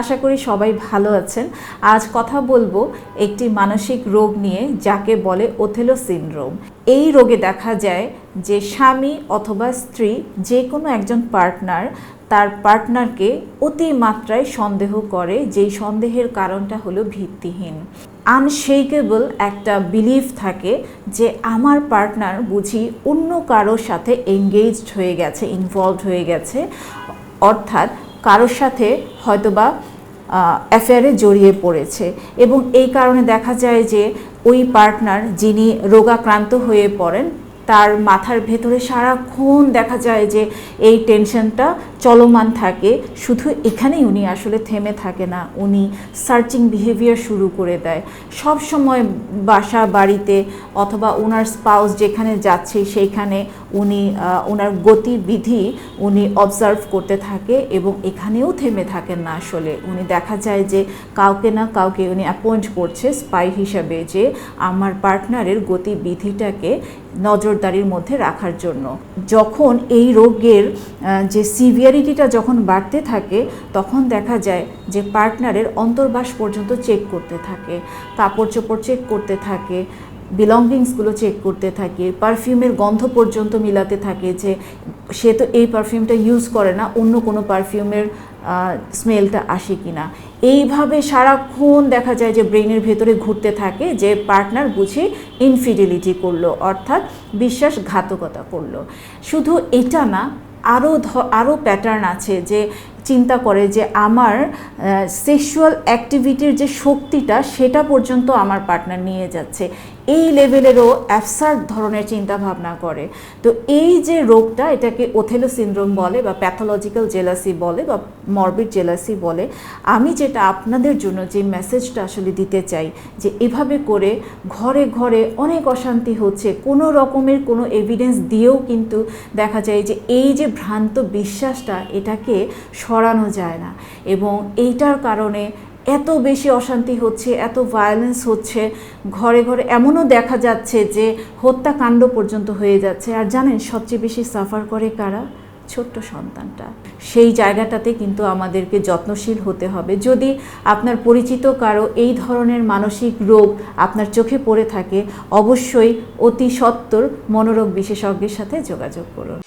আশা করি সবাই ভালো আছেন। আজ কথা বলব একটি মানসিক রোগ নিয়ে, যাকে বলে ওথেলো সিনড্রোম। এই রোগে দেখা যায় যে স্বামী অথবা স্ত্রী যে কোনো একজন পার্টনার, তার পার্টনারকে অতিমাত্রায় সন্দেহ করে, যেই সন্দেহের কারণটা হলো ভিত্তিহীন। আনশেকেবল একটা বিলিফ থাকে যে, আমার পার্টনার বুঝি অন্য কারোর সাথে এঙ্গেজড হয়ে গেছে ইনভলভ হয়ে গেছে। অর্থাৎ কারোর সাথে হয়তোবা অ্যাফেয়ারে জড়িয়ে পড়েছে। এবং এই কারণে দেখা যায় যে, ওই পার্টনার যিনি রোগাক্রান্ত হয়ে পড়েন তার মাথার ভেতরে সারাক্ষণ দেখা যায় যে এই টেনশনটা চলমান থাকে। শুধু এখানেই উনি আসলে থেমে থাকে না, উনি সার্চিং বিহেভিয়ার শুরু করে দেয়। সব সময় বাসা বাড়িতে অথবা ওনার স্পাউস যেখানে যাচ্ছে সেইখানে উনি ওনার গতিবিধি উনি অবজার্ভ করতে থাকে এবং এখানেও থেমে থাকেন না আসলে। উনি দেখা যায় যে কাউকে না কাউকে উনি অ্যাপয়েন্ট করছে স্পাই হিসাবে যে আমার পার্টনারের গতিবিধিটাকে নজরদারির মধ্যে রাখার জন্য। যখন এই রোগের যে সিভিয়ারিটিটা যখন বাড়তে থাকে, তখন দেখা যায় যে পার্টনারের অন্তর্বাস পর্যন্ত চেক করতে থাকে কাপড় চোপড় চেক করতে থাকে বিলঙ্গিংসগুলো চেক করতে থাকে পারফিউমের গন্ধ পর্যন্ত মিলাতে থাকে যে সে তো এই পারফিউমটা ইউজ করে না, অন্য কোনো পারফিউমের স্মেলটা আসে কি না এইভাবে সারাক্ষণ দেখা যায় যে ব্রেনের ভেতরে ঘুরতে থাকে, যে পার্টনার বুঝে ইনফিডিলিটি করল, অর্থাৎ বিশ্বাসঘাতকতা করল। শুধু এটা না আরও আরও প্যাটার্ন আছে যে চিন্তা করে যে আমার সেক্সুয়াল অ্যাক্টিভিটির যে শক্তিটা, সেটা পর্যন্ত আমার পার্টনার নিয়ে যাচ্ছে। এই লেভেলেরও অ্যাবসার্ড ধরনের চিন্তা ভাবনা করে। তো এই যে রোগটা, এটাকে ওথেলো সিনড্রোম বলে বা প্যাথোলজিক্যাল জেলাসি বলে বা মরবিড জেলাসি বলে, আমি যেটা আপনাদের জন্য যে মেসেজটা আসলে দিতে চাই, যে এভাবে করে ঘরে ঘরে অনেক অশান্তি হচ্ছে, কোনো রকমের কোনো এভিডেন্স দিয়েও কিন্তু দেখা যায় যে এই যে ভ্রান্ত বিশ্বাসটা, এটাকে সরানো যায় না। এবং এইটার কারণে এত বেশি অশান্তি হচ্ছে, এত ভায়োলেন্স হচ্ছে, ঘরে ঘরে এমনও দেখা যাচ্ছে যে হত্যাকাণ্ড পর্যন্ত হয়ে যাচ্ছে। আর জানেন, সবচেয়ে বেশি সাফার করে কারা? ছোট্ট সন্তানটা। সেই জায়গাটাতে কিন্তু আমাদেরকে যত্নশীল হতে হবে। যদি আপনার পরিচিত কারও এই ধরনের মানসিক রোগ আপনার চোখে পড়ে থাকে, অবশ্যই অতি সত্বর মনোরোগ বিশেষজ্ঞের সাথে যোগাযোগ করুন।